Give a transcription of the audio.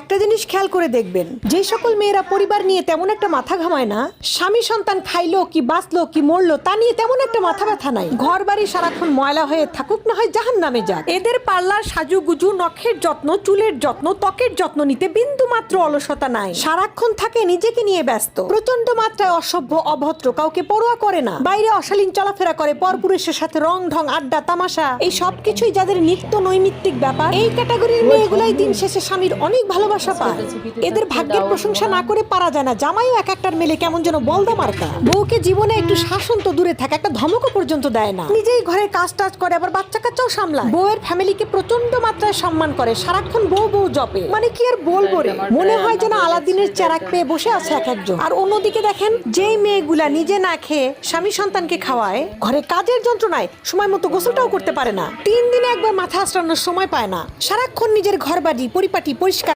একটা জিনিস খেয়াল করে দেখবেন যে সকল মেয়েরা পরিবার নিয়ে তেমন একটা মাথা ঘামায় না স্বামী সন্তান খাইলো কি বাঁচলো কি মরলো তা নিয়ে তেমন একটা মাথা ব্যথা নাই। ঘর বাড়ি সারাক্ষণ ময়লা হয়ে থাকুক না হয় জাহান নামে যাক। এদের পার্লার সাজুগুজু নখের যত্ন চুলের যত্ন ত্বকের যত্ন নিতে বিন্দু মাত্র অলসতা নাই। সারাক্ষণ থাকে নিজেকে নিয়ে ব্যস্ত। প্রচণ্ড মাত্রায় অসভ্য অভদ্র কাউকে পরোয়া করে না। বাইরে অশালীন চলাফেরা করে পরপুরুষের সাথে রং ঢং আড্ডা তামাশা। এই সব কিছুই যাদের নিত্য নৈমিত্তিক ব্যাপার এই ক্যাটাগরির মেয়েগুলাই দিন শেষে স্বামীর অনেক ভালোবাসা পায়। এদের ভাগ্যের প্রশংসা না করে পারা যায় না। জামাইও এক একটার মেলে কেমন যেন বলদা মার্কা। বউকে জীবনে একটু শাসন তো দূরে থাকে, একটা ধমকও পর্যন্ত দেয় না। নিজেই ঘরে কাজ টাজ করে, আবার বাচ্চা কাচ্চাও সামলায়। বউয়ের ফ্যামিলিকে প্রচণ্ড মাত্রায় সম্মান করে। সারাক্ষণ বউ বউ জপে। মানে কি আর বলব রে? মনে হয় যেন আলাদিনের চেরাক পেয়ে বসে আছে এক একজন। আর অন্যদিকে দেখেন, যেই মেয়েগুলা নিজে না খেয়ে স্বামী সন্তানকে খাওয়ায়, ঘরে কাজের যন্ত্রণায় সময় মতো গোসলটাও করতে পারে না। তিন দিনে একবার মাথা আশ্রানোর সময় পায় না। সারাক্ষণ নিজের ঘর বাড়ি পরিপাটি, পরিষ্কার